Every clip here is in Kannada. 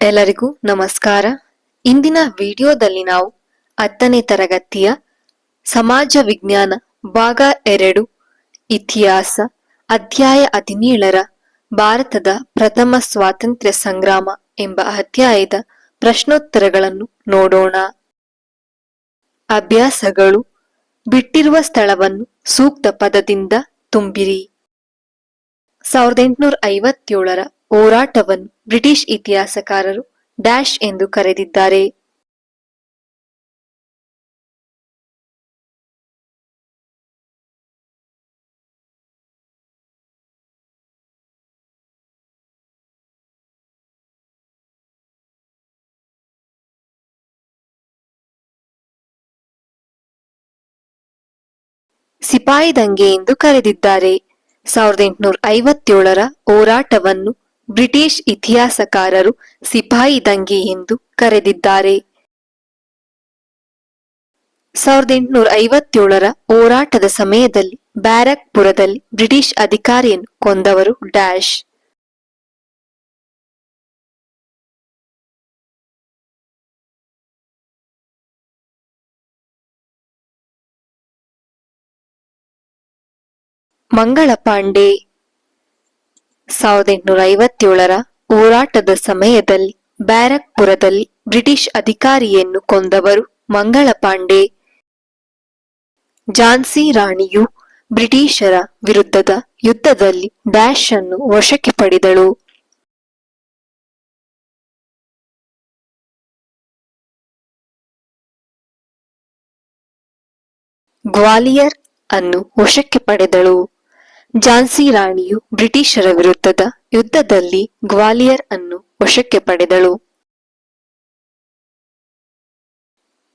ಎಲ್ಲರಿಗೂ ನಮಸ್ಕಾರ. ಇಂದಿನ ವಿಡಿಯೋದಲ್ಲಿ ನಾವು ಹತ್ತನೇ ತರಗತಿಯ ಸಮಾಜ ವಿಜ್ಞಾನ ಭಾಗ ಎರಡು, ಇತಿಹಾಸ, ಅಧ್ಯಾಯ ಹದಿನೇಳರ ಭಾರತದ ಪ್ರಥಮ ಸ್ವಾತಂತ್ರ್ಯ ಸಂಗ್ರಾಮ ಎಂಬ ಅಧ್ಯಾಯದ ಪ್ರಶ್ನೋತ್ತರಗಳನ್ನು ನೋಡೋಣ. ಅಭ್ಯಾಸಗಳು, ಬಿಟ್ಟಿರುವ ಸ್ಥಳವನ್ನು ಸೂಕ್ತ ಪದದಿಂದ ತುಂಬಿರಿ. ಸಾವಿರದ ಎಂಟುನೂರ ಐವತ್ತೇಳರ ಹೋರಾಟವನ್ನು ಬ್ರಿಟಿಷ್ ಇತಿಹಾಸಕಾರರು ಡ್ಯಾಶ್ ಎಂದು ಕರೆದಿದ್ದಾರೆ. ಸಿಪಾಯಿ ದಂಗೆ ಎಂದು ಕರೆದಿದ್ದಾರೆ. ಸಾವಿರದ ಎಂಟುನೂರ ಐವತ್ತೇಳರ ಹೋರಾಟವನ್ನು ಬ್ರಿಟಿಷ್ ಇತಿಹಾಸಕಾರರು ಸಿಪಾಯಿ ದಂಗೆ ಎಂದು ಕರೆದಿದ್ದಾರೆ. ಸಾವಿರದ ಎಂಟುನೂರ ಐವತ್ತೇಳರ ಹೋರಾಟದ ಸಮಯದಲ್ಲಿ ಬ್ಯಾರಕ್ಪುರದಲ್ಲಿ ಬ್ರಿಟಿಷ್ ಅಧಿಕಾರಿಯನ್ನು ಕೊಂದವರು ಡ್ಯಾಶ್. ಮಂಗಳ ಪಾಂಡೆ ಸಾವಿರದ ಎಂಟುನೂರ ಐವತ್ತೇಳರ ಹೋರಾಟದ ಸಮಯದಲ್ಲಿ ಬ್ಯಾರಕ್ಪುರದಲ್ಲಿ ಬ್ರಿಟಿಷ್ ಅಧಿಕಾರಿಯನ್ನು ಕೊಂದವರು ಮಂಗಳ ಪಾಂಡೆ ಝಾನ್ಸಿ ರಾಣಿಯು ಬ್ರಿಟಿಷರ ವಿರುದ್ಧದ ಯುದ್ಧದಲ್ಲಿ ಡ್ಯಾಶ್ ಅನ್ನು ವಶಕ್ಕೆ ಪಡೆದಳು. ಗ್ವಾಲಿಯರ್ ಅನ್ನು ವಶಕ್ಕೆ ಪಡೆದಳು. ಝಾನ್ಸಿ ರಾಣಿಯು ಬ್ರಿಟಿಷರ ವಿರುದ್ಧದ ಯುದ್ಧದಲ್ಲಿ ಗ್ವಾಲಿಯರ್ ಅನ್ನು ವಶಕ್ಕೆ ಪಡೆದಳು.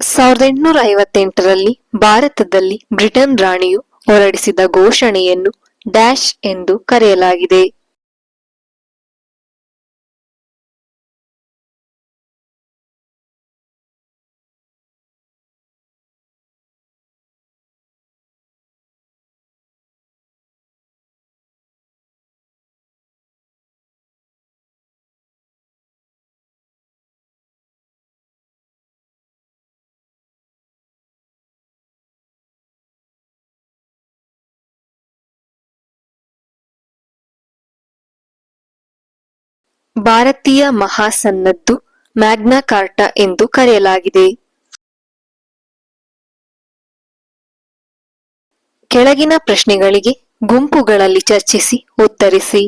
ಸಾವಿರದ ಎಂಟುನೂರ ಐವತ್ತೆಂಟರಲ್ಲಿ ಭಾರತದಲ್ಲಿ ಬ್ರಿಟನ್ ರಾಣಿಯು ಹೊರಡಿಸಿದ ಘೋಷಣೆಯನ್ನು ಡ್ಯಾಶ್ ಎಂದು ಕರೆಯಲಾಗಿದೆ. ಭಾರತೀಯ ಮಹಾಸನ್ನದ್ದು ಮ್ಯಾಗ್ನಾ ಕಾರ್ಟಾ ಎಂದು ಕರೆಯಲಾಗಿದೆ. ಕೆಳಗಿನ ಪ್ರಶ್ನೆಗಳಿಗೆ ಗುಂಪುಗಳಲ್ಲಿ ಚರ್ಚಿಸಿ, ಉತ್ತರಿಸಿ.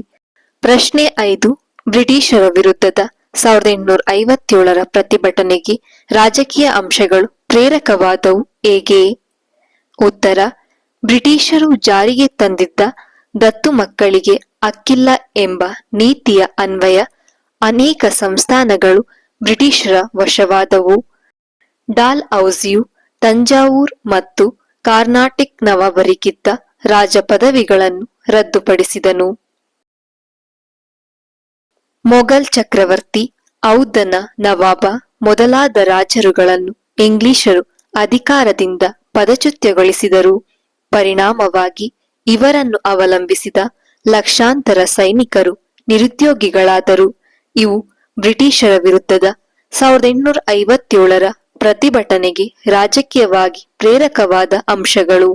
ಪ್ರಶ್ನೆ ಐದು, ಬ್ರಿಟಿಷರ ವಿರುದ್ಧದ ಸಾವಿರದ ಎಂಟುನೂರ ಐವತ್ತೇಳರ ಪ್ರತಿಭಟನೆಗೆ ರಾಜಕೀಯ ಅಂಶಗಳು ಪ್ರೇರಕವಾದವು ಹೇಗೆ? ಉತ್ತರ, ಬ್ರಿಟಿಷರು ಜಾರಿಗೆ ತಂದಿದ್ದ ದತ್ತು ಮಕ್ಕಳಿಗೆ ಅಕ್ಕಿಲ್ಲ ಎಂಬ ನೀತಿಯ ಅನ್ವಯ ಅನೇಕ ಸಂಸ್ಥಾನಗಳು ಬ್ರಿಟಿಷರ ವಶವಾದವು. ಡಾಲ್ ಔಸಿಯು ತಂಜಾವೂರ್ ಮತ್ತು ಕಾರ್ನಾಟಿಕ್ ನವಾಬರಿಗಿದ್ದ ರಾಜ ಪದವಿಗಳನ್ನು ರದ್ದುಪಡಿಸಿದನು. ಮೊಘಲ್ ಚಕ್ರವರ್ತಿ ಔದ್ದನ ನವಾಬ ಮೊದಲಾದ ರಾಜರುಗಳನ್ನು ಇಂಗ್ಲಿಷರು ಅಧಿಕಾರದಿಂದ ಪದಚ್ಯುತಗೊಳಿಸಿದರು. ಪರಿಣಾಮವಾಗಿ ಇವರನ್ನು ಅವಲಂಬಿಸಿದ ಲಕ್ಷಾಂತರ ಸೈನಿಕರು ನಿರುದ್ಯೋಗಿಗಳಾದರು. ಇವು ಬ್ರಿಟಿಷರ ವಿರುದ್ಧದ ಸಾವಿರದ ಎಂಟುನೂರ ಐವತ್ತೇಳರ ಪ್ರತಿಭಟನೆಗೆ ರಾಜಕೀಯವಾಗಿ ಪ್ರೇರಕವಾದ ಅಂಶಗಳು.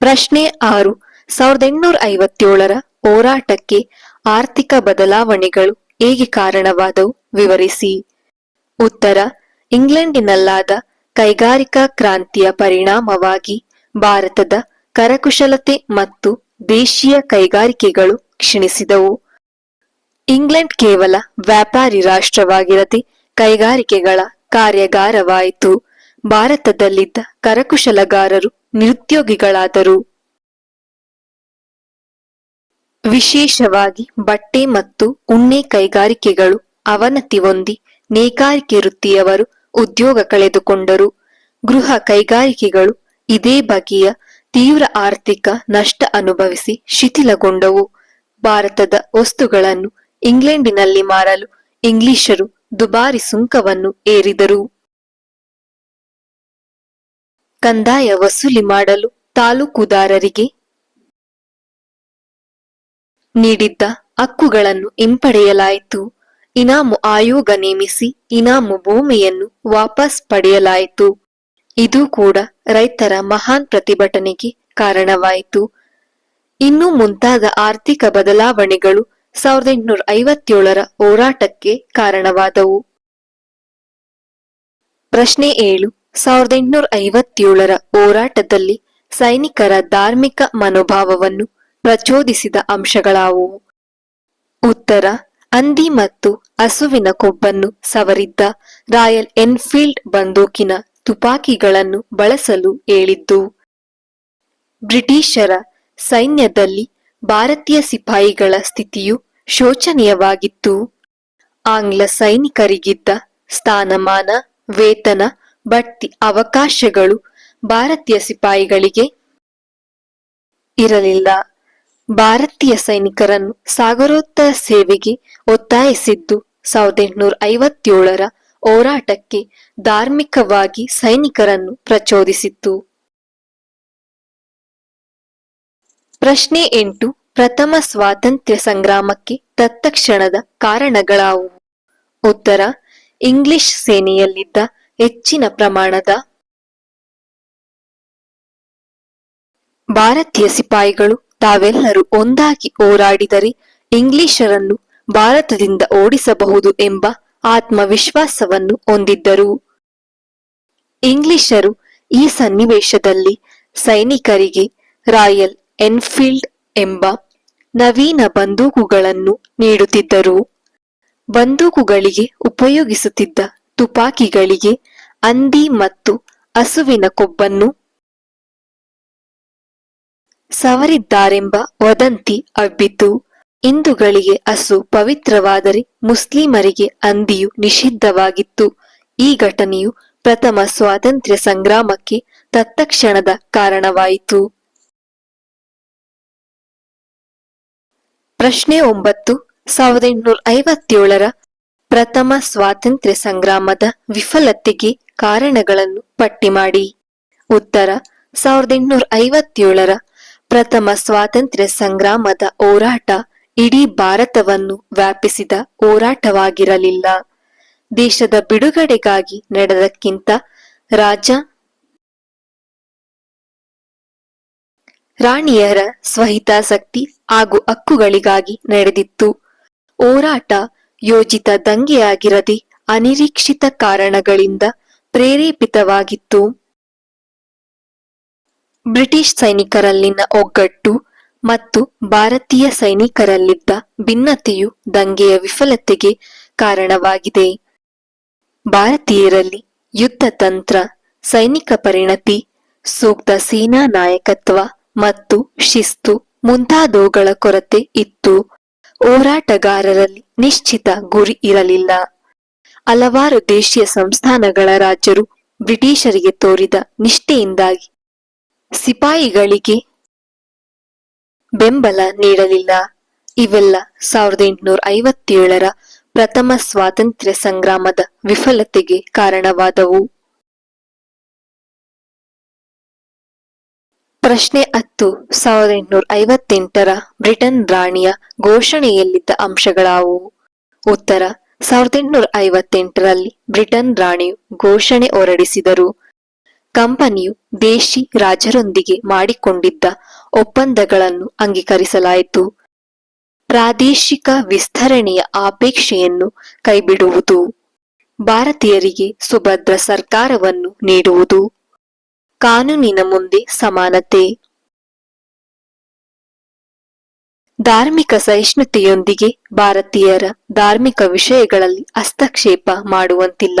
ಪ್ರಶ್ನೆ ಆರು. ಸಾವಿರದ ಎಂಟುನೂರ ಐವತ್ತೇಳರ ಹೋರಾಟಕ್ಕೆ ಆರ್ಥಿಕ ಬದಲಾವಣೆಗಳು ಹೇಗೆ ಕಾರಣವಾದವು? ವಿವರಿಸಿ. ಉತ್ತರ. ಇಂಗ್ಲೆಂಡಿನಲ್ಲಾದ ಕೈಗಾರಿಕಾ ಕ್ರಾಂತಿಯ ಪರಿಣಾಮವಾಗಿ ಭಾರತದ ಕರಕುಶಲತೆ ಮತ್ತು ದೇಶೀಯ ಕೈಗಾರಿಕೆಗಳು ಕ್ಷೀಣಿಸಿದವು. ಇಂಗ್ಲೆಂಡ್ ಕೇವಲ ವ್ಯಾಪಾರಿ ರಾಷ್ಟ್ರವಾಗಿರದೆ ಕೈಗಾರಿಕೆಗಳ ಕಾರ್ಯಾಗಾರವಾಯಿತು. ಭಾರತದಲ್ಲಿದ್ದ ಕರಕುಶಲಗಾರರು ನಿರುದ್ಯೋಗಿಗಳಾದರು. ವಿಶೇಷವಾಗಿ ಬಟ್ಟೆ ಮತ್ತು ಉಣ್ಣೆ ಕೈಗಾರಿಕೆಗಳು ಅವನತಿ ಹೊಂದಿ ನೇಕಾರಿಕೆ ವೃತ್ತಿಯವರು ಉದ್ಯೋಗ ಕಳೆದುಕೊಂಡರು. ಗೃಹ ಕೈಗಾರಿಕೆಗಳು ಇದೇ ಬಗೆಯ ತೀವ್ರ ಆರ್ಥಿಕ ನಷ್ಟ ಅನುಭವಿಸಿ ಶಿಥಿಲಗೊಂಡವು. ಭಾರತದ ವಸ್ತುಗಳನ್ನು ಇಂಗ್ಲೆಂಡಿನಲ್ಲಿ ಮಾರಲು ಇಂಗ್ಲಿಷರು ದುಬಾರಿ ಸುಂಕವನ್ನು ಏರಿದರು. ಕಂದಾಯ ವಸೂಲಿ ಮಾಡಲು ತಾಲೂಕುದಾರರಿಗೆ ನೀಡಿದ್ದ ಹಕ್ಕುಗಳನ್ನು ಹಿಂಪಡೆಯಲಾಯಿತು. ಇನಾಮು ಆಯೋಗ ನೇಮಿಸಿ ಇನಾಮು ಭೂಮಿಯನ್ನು ವಾಪಸ್ ಪಡೆಯಲಾಯಿತು. ಇದು ಕೂಡ ರೈತರ ಮಹಾನ್ ಪ್ರತಿಭಟನೆಗೆ ಕಾರಣವಾಯಿತು. ಇನ್ನು ಮುಂತಾದ ಆರ್ಥಿಕ ಬದಲಾವಣೆಗಳು ಸಾವಿರದ ಎಂಟುನೂರ ಐವತ್ತೇಳರ ಹೋರಾಟಕ್ಕೆ ಕಾರಣವಾದವು. ಪ್ರಶ್ನೆ ಏಳು, ಸಾವಿರದ ಎಂಟುನೂರ ಐವತ್ತೇಳರ ಹೋರಾಟದಲ್ಲಿ ಸೈನಿಕರ ಧಾರ್ಮಿಕ ಮನೋಭಾವವನ್ನು ಪ್ರಚೋದಿಸಿದ ಅಂಶಗಳಾವುವು? ಉತ್ತರ ಅಂದಿ ಮತ್ತು ಹಸುವಿನ ಕೊಬ್ಬನ್ನು ಸವರಿದ್ದ ರಾಯಲ್ ಎನ್ಫೀಲ್ಡ್ ಬಂದೂಕಿನ ತುಪಾಕಿಗಳನ್ನು ಬಳಸಲು ಹೇಳಿದ್ದು. ಬ್ರಿಟಿಷರ ಸೈನ್ಯದಲ್ಲಿ ಭಾರತೀಯ ಸಿಪಾಯಿಗಳ ಸ್ಥಿತಿಯು ಶೋಚನೀಯವಾಗಿತ್ತು. ಆಂಗ್ಲ ಸೈನಿಕರಿಗಿದ್ದ ಸ್ಥಾನಮಾನ, ವೇತನ, ಬಡ್ತಿ ಅವಕಾಶಗಳು ಭಾರತೀಯ ಸಿಪಾಯಿಗಳಿಗೆ ಇರಲಿಲ್ಲ. ಭಾರತೀಯ ಸೈನಿಕರನ್ನು ಸಾಗರೋತ್ತರ ಸೇವೆಗೆ ಒತ್ತಾಯಿಸಿದ್ದು ಸಾವಿರದ ಎಂಟುನೂರ ಐವತ್ತೇಳರ ಹೋರಾಟಕ್ಕೆ ಧಾರ್ಮಿಕವಾಗಿ ಸೈನಿಕರನ್ನು ಪ್ರಚೋದಿಸಿತ್ತು. ಪ್ರಶ್ನೆ ಎಂಟು, ಪ್ರಥಮ ಸ್ವಾತಂತ್ರ್ಯ ಸಂಗ್ರಾಮಕ್ಕೆ ತತ್ಕ್ಷಣದ ಕಾರಣಗಳಾವುವು ಉತ್ತರ, ಇಂಗ್ಲಿಷ್ ಸೇನೆಯಲ್ಲಿದ್ದ ಹೆಚ್ಚಿನ ಪ್ರಮಾಣದ ಭಾರತೀಯ ಸಿಪಾಯಿಗಳು ತಾವೆಲ್ಲರೂ ಒಂದಾಗಿ ಹೋರಾಡಿದರೆ ಇಂಗ್ಲಿಷರನ್ನು ಭಾರತದಿಂದ ಓಡಿಸಬಹುದು ಎಂಬ ಆತ್ಮವಿಶ್ವಾಸವನ್ನು ಹೊಂದಿದ್ದರು. ಇಂಗ್ಲಿಷರು ಈ ಸನ್ನಿವೇಶದಲ್ಲಿ ಸೈನಿಕರಿಗೆ ರಾಯಲ್ ಎನ್ಫೀಲ್ಡ್ ಎಂಬ ನವೀನ ಬಂದೂಕುಗಳನ್ನು ನೀಡುತ್ತಿದ್ದರು. ಬಂದೂಕುಗಳಿಗೆ ಉಪಯೋಗಿಸುತ್ತಿದ್ದ ತುಪಾಕಿಗಳಿಗೆ ಅಂದಿ ಮತ್ತು ಹಸುವಿನ ಕೊಬ್ಬನ್ನು ಸವರಿದ್ದಾರೆಂಬ ವದಂತಿ ಹಬ್ಬಿತು. ಹಿಂದೂಗಳಿಗೆ ಹಸು ಪವಿತ್ರವಾದರೆ ಮುಸ್ಲಿಮರಿಗೆ ಅಂದಿಯು ನಿಷಿದ್ಧವಾಗಿತ್ತು. ಈ ಘಟನೆಯು ಪ್ರಥಮ ಸ್ವಾತಂತ್ರ್ಯ ಸಂಗ್ರಾಮಕ್ಕೆ ತತ್ತಕ್ಷಣದ ಕಾರಣವಾಯಿತು. ಪ್ರಶ್ನೆ ಒಂಬತ್ತು. ಸಾವಿರದ ಎಂಟುನೂರ ಐವತ್ತೇಳರ ಪ್ರಥಮ ಸ್ವಾತಂತ್ರ್ಯ ಸಂಗ್ರಾಮದ ವಿಫಲತೆಗೆ ಕಾರಣಗಳನ್ನು ಪಟ್ಟಿ ಮಾಡಿ. ಉತ್ತರ. ಸಾವಿರದ ಎಂಟುನೂರ ಐವತ್ತೇಳರ ಪ್ರಥಮ ಸ್ವಾತಂತ್ರ್ಯ ಸಂಗ್ರಾಮದ ಹೋರಾಟ ಇಡೀ ಭಾರತವನ್ನು ವ್ಯಾಪಿಸಿದ ಹೋರಾಟವಾಗಿರಲಿಲ್ಲ. ದೇಶದ ಬಿಡುಗಡೆಗಾಗಿ ನಡೆದಕ್ಕಿಂತ ರಾಜ ರಾಣಿಯರ ಸ್ವಹಿತಾಸಕ್ತಿ ಹಾಗೂ ಹಕ್ಕುಗಳಿಗಾಗಿ ನಡೆದಿತ್ತು. ಹೋರಾಟ ಯೋಜಿತ ದಂಗೆಯಾಗಿರದೆ ಅನಿರೀಕ್ಷಿತ ಕಾರಣಗಳಿಂದ ಪ್ರೇರೇಪಿತವಾಗಿತ್ತು. ಬ್ರಿಟಿಷ್ ಸೈನಿಕರಲ್ಲಿನ ಒಗ್ಗಟ್ಟು ಮತ್ತು ಭಾರತೀಯ ಸೈನಿಕರಲ್ಲಿದ್ದ ಭಿನ್ನತೆಯು ದಂಗೆಯ ವಿಫಲತೆಗೆ ಕಾರಣವಾಗಿದೆ. ಭಾರತೀಯರಲ್ಲಿ ಯುದ್ಧ ತಂತ್ರ, ಸೈನಿಕ ಪರಿಣತಿ, ಸೂಕ್ತ ಸೇನಾ ನಾಯಕತ್ವ ಮತ್ತು ಶಿಸ್ತು ಮುಂತಾದವುಗಳ ಕೊರತೆ ಇತ್ತು. ಹೋರಾಟಗಾರರಲ್ಲಿ ನಿಶ್ಚಿತ ಗುರಿ ಇರಲಿಲ್ಲ. ಹಲವಾರು ದೇಶೀಯ ಸಂಸ್ಥಾನಗಳ ರಾಜರು ಬ್ರಿಟಿಷರಿಗೆ ತೋರಿದ ನಿಷ್ಠೆಯಿಂದಾಗಿ ಸಿಪಾಯಿಗಳಿಗೆ ಬೆಂಬಲ ನೀಡಲಿಲ್ಲ. ಇವೆಲ್ಲ ಸಾವಿರದ ಎಂಟುನೂರ ಐವತ್ತೇಳರ ಪ್ರಥಮ ಸ್ವಾತಂತ್ರ್ಯ ಸಂಗ್ರಾಮದ ವಿಫಲತೆಗೆ ಕಾರಣವಾದವು. ಪ್ರಶ್ನೆ ಹತ್ತು, ಸಾವಿರದ ಎಂಟುನೂರ ಐವತ್ತೆಂಟರ ಬ್ರಿಟನ್ ರಾಣಿಯ ಘೋಷಣೆಯಲ್ಲಿದ್ದ ಅಂಶಗಳಾವುವು ಉತ್ತರ, ಸಾವಿರದ ಎಂಟುನೂರ ಐವತ್ತೆಂಟರಲ್ಲಿ ಬ್ರಿಟನ್ ರಾಣಿಯು ಘೋಷಣೆ ಹೊರಡಿಸಿದರು. ಕಂಪನಿಯು ದೇಶಿ ರಾಜರೊಂದಿಗೆ ಮಾಡಿಕೊಂಡಿದ್ದ ಒಪ್ಪಂದಗಳನ್ನು ಅಂಗೀಕರಿಸಲಾಯಿತು. ಪ್ರಾದೇಶಿಕ ವಿಸ್ತರಣೆಯ ಅಪೇಕ್ಷೆಯನ್ನು ಕೈಬಿಡುವುದು. ಭಾರತೀಯರಿಗೆ ಸುಭದ್ರ ಸರ್ಕಾರವನ್ನು ನೀಡುವುದು. ಕಾನೂನಿನ ಮುಂದೆ ಸಮಾನತೆ. ಧಾರ್ಮಿಕ ಸಹಿಷ್ಣುತೆಯೊಂದಿಗೆ ಭಾರತೀಯರ ಧಾರ್ಮಿಕ ವಿಷಯಗಳಲ್ಲಿ ಹಸ್ತಕ್ಷೇಪ ಮಾಡುವಂತಿಲ್ಲ.